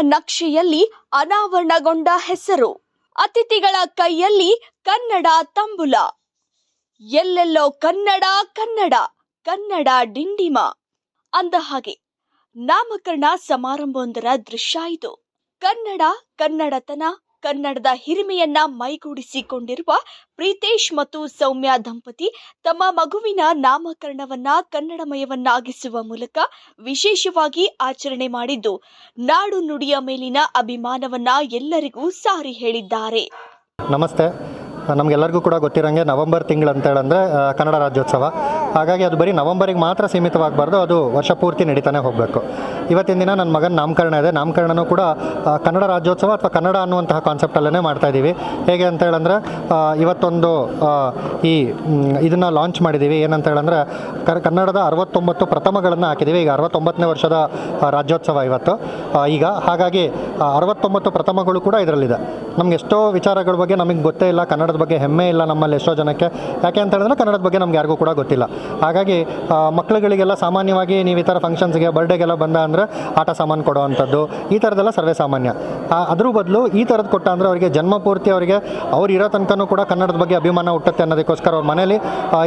ನಕ್ಷೆಯಲ್ಲಿ ಅನಾವರಣಗೊಂಡ ಹೆಸರು. ಅತಿಥಿಗಳ ಕೈಯಲ್ಲಿ ಕನ್ನಡ ತಂಬುಲ. ಎಲ್ಲೆಲ್ಲೋ ಕನ್ನಡ ಕನ್ನಡ ಕನ್ನಡ ಡಿಂಡಿಮ. ಅಂದ ಹಾಗೆ ನಾಮಕರಣ ಸಮಾರಂಭವೊಂದರ ದೃಶ್ಯ ಇದು. ಕನ್ನಡ, ಕನ್ನಡತನ ಕನ್ನಡದ ಹಿರಿಮೆಯನ್ನ ಮೈಗೂಡಿಸಿಕೊಂಡಿರುವ ಪ್ರೀತೇಶ್ ಮತ್ತು ಸೌಮ್ಯ ದಂಪತಿ ತಮ್ಮ ಮಗುವಿನ ನಾಮಕರಣವನ್ನ ಕನ್ನಡಮಯವನ್ನಾಗಿಸುವ ಮೂಲಕ ವಿಶೇಷವಾಗಿ ಆಚರಣೆ ಮಾಡಿದ್ದು, ನಾಡು ನುಡಿಯ ಮೇಲಿನ ಅಭಿಮಾನವನ್ನ ಎಲ್ಲರಿಗೂ ಸಾರಿ ಹೇಳಿದ್ದಾರೆ. ನಮಸ್ತೆ. ನಮಗೆಲ್ಲರಿಗೂ ಕೂಡ ಗೊತ್ತಿರೋಂಗೆ ನವೆಂಬರ್ ತಿಂಗಳು ಅಂತ ಹೇಳಂದ್ರೆ ಕನ್ನಡ ರಾಜ್ಯೋತ್ಸವ. ಹಾಗಾಗಿ ಅದು ಬರೀ ನವಂಬರಿಗೆ ಮಾತ್ರ ಸೀಮಿತವಾಗಬಾರ್ದು, ಅದು ವರ್ಷ ಪೂರ್ತಿ ನಡೀತಾನೆ ಹೋಗಬೇಕು. ಇವತ್ತಿನ ದಿನ ನನ್ನ ಮಗನ ನಾಮಕರಣ ಇದೆ. ನಾಮಕರಣನೂ ಕೂಡ ಕನ್ನಡ ರಾಜ್ಯೋತ್ಸವ ಅಥವಾ ಕನ್ನಡ ಅನ್ನುವಂತಹ ಕಾನ್ಸೆಪ್ಟಲ್ಲೇ ಮಾಡ್ತಾ ಇದ್ದೀವಿ. ಹೇಗೆ ಅಂತ ಹೇಳಂದ್ರೆ ಇವತ್ತೊಂದು ಈ ಇದನ್ನು ಲಾಂಚ್ ಮಾಡಿದ್ದೀವಿ. ಏನಂತ ಹೇಳಂದ್ರೆ ಕನ್ನಡದ ಅರವತ್ತೊಂಬತ್ತು ಪ್ರಥಮಗಳನ್ನು ಹಾಕಿದ್ದೀವಿ. ಈಗ ಅರವತ್ತೊಂಬತ್ತನೇ ವರ್ಷದ ರಾಜ್ಯೋತ್ಸವ ಇವತ್ತು. ಈಗ ಹಾಗಾಗಿ ಅರವತ್ತೊಂಬತ್ತು ಪ್ರಥಮಗಳು ಕೂಡ ಇದರಲ್ಲಿದೆ. ನಮ್ಗೆ ಎಷ್ಟೋ ವಿಚಾರಗಳ ಬಗ್ಗೆ ನಮಗೆ ಗೊತ್ತೇ ಇಲ್ಲ. ಕನ್ನಡದ ಬಗ್ಗೆ ಹೆಮ್ಮೆ ಇಲ್ಲ ನಮ್ಮಲ್ಲಿ ಎಷ್ಟೋ ಜನಕ್ಕೆ. ಯಾಕೆ ಅಂತ ಹೇಳಿದ್ರೆ, ಕನ್ನಡದ ಬಗ್ಗೆ ನಮ್ಗೆ ಯಾರಿಗೂ ಕೂಡ ಗೊತ್ತಿಲ್ಲ. ಹಾಗಾಗಿ ಮಕ್ಳುಗಳಿಗೆಲ್ಲ ಸಾಮಾನ್ಯವಾಗಿ ನೀವು ಈ ಥರ ಫಂಕ್ಷನ್ಸ್ಗೆ ಬರ್ಡೇಗೆಲ್ಲ ಬಂದ ಅಂದರೆ ಆಟ ಸಾಮಾನು ಕೊಡೋ ಅಂಥದ್ದು, ಈ ಥರದ್ದೆಲ್ಲ ಸರ್ವೇ ಸಾಮಾನ್ಯ. ಅದ್ರ ಬದಲು ಈ ಥರದ್ದು ಕೊಟ್ಟ ಅಂದರೆ ಅವರಿಗೆ ಜನ್ಮ ಪೂರ್ತಿ ಅವರಿಗೆ ಅವ್ರು ಇರೋ ತನಕನೂ ಕೂಡ ಕನ್ನಡದ ಬಗ್ಗೆ ಅಭಿಮಾನ ಹುಟ್ಟುತ್ತೆ ಅನ್ನೋದಕ್ಕೋಸ್ಕರ ಅವ್ರ ಮನೇಲಿ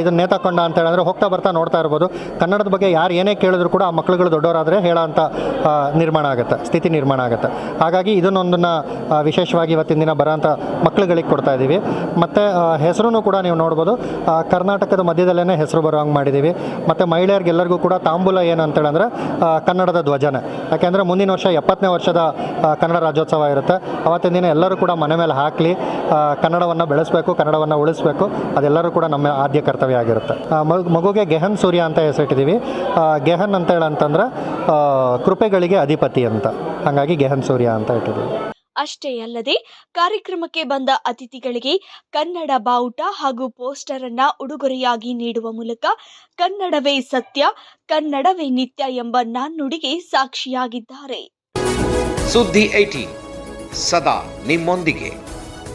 ಇದನ್ನು ನೇತಾಕೊಂಡ ಅಂತ ಹೇಳಿದ್ರೆ ಹೋಗ್ತಾ ಬರ್ತಾ ನೋಡ್ತಾ ಇರ್ಬೋದು. ಕನ್ನಡದ ಬಗ್ಗೆ ಯಾರು ಏನೇ ಕೇಳಿದ್ರು ಕೂಡ ಆ ಮಕ್ಳುಗಳು ದೊಡ್ಡವರಾದರೆ ಹೇಳೋ ಅಂತ ನಿರ್ಮಾಣ ಆಗುತ್ತೆ, ಸ್ಥಿತಿ ನಿರ್ಮಾಣ ಆಗುತ್ತೆ. ಹಾಗಾಗಿ ಇದನ್ನೊಂದನ್ನು ವಿಶೇಷವಾಗಿ ಇವತ್ತಿನ ದಿನ ಬರೋಂಥ ಮಕ್ಳುಗಳಿಗೆ ಕೊಡ್ತಾ ಇದ್ದೀವಿ ಮತ್ತು ಹೆಸರು ಕೂಡ ನೀವು ನೋಡ್ಬೋದು. ಕರ್ನಾಟಕದ ಮಧ್ಯದಲ್ಲೇ ಹೆಸರು ಬರೋ ಹಂಗೆ ಮಾಡಿದ್ದೀವಿ ಮತ್ತು ಮಹಿಳೆಯರಿಗೆಲ್ಲರಿಗೂ ಕೂಡ ತಾಂಬೂಲ ಏನು ಅಂತೇಳಂದ್ರೆ ಕನ್ನಡದ ಧ್ವಜನೇ. ಯಾಕೆಂದರೆ ಮುಂದಿನ ವರ್ಷ ಎಪ್ಪತ್ತನೇ ವರ್ಷದ ಕನ್ನಡ ರಾಜ್ಯೋತ್ಸವ ಇರುತ್ತೆ. ಅವತ್ತಿನ ದಿನ ಎಲ್ಲರೂ ಕೂಡ ಮನೆ ಮೇಲೆ ಹಾಕಲಿ. ಕನ್ನಡವನ್ನು ಬೆಳೆಸಬೇಕು, ಕನ್ನಡವನ್ನು ಉಳಿಸಬೇಕು. ಅದೆಲ್ಲರೂ ಕೂಡ ನಮ್ಮ ಆದ್ಯ ಕರ್ತವ್ಯ ಆಗಿರುತ್ತೆ. ಮಗುಗೆ ಗೆಹನ್ ಸೂರ್ಯ ಅಂತ ಹೆಸರಿಟ್ಟಿದ್ದೀವಿ ಗೆಹನ್ ಅಂತ ಹೇಳಂತಂದ್ರೆ ಕೃಪೆಗಳಿಗೆ ಅಧಿಪತಿ ಅಂತ. ಹಾಗಾಗಿ ಗೆಹನ್ ಸೂರ್ಯ ಅಂತ ಇಟ್ಟಿದ್ದೀವಿ ಅಷ್ಟೇ ಅಲ್ಲದೆ, ಕಾರ್ಯಕ್ರಮಕ್ಕೆ ಬಂದ ಅತಿಥಿಗಳಿಗೆ ಕನ್ನಡ ಬಾವುಟ ಹಾಗೂ ಪೋಸ್ಟರ್ ಅನ್ನ ಉಡುಗೊರೆಯಾಗಿ ನೀಡುವ ಮೂಲಕ ಕನ್ನಡವೇ ಸತ್ಯ, ಕನ್ನಡವೇ ನಿತ್ಯ ಎಂಬ ನಾಣ್ಣುಡಿಗೆ ಸಾಕ್ಷಿಯಾಗಿದ್ದಾರೆ. ಸುದ್ದಿ ಐಟಿ ಸದಾ ನಿಮ್ಮೊಂದಿಗೆ.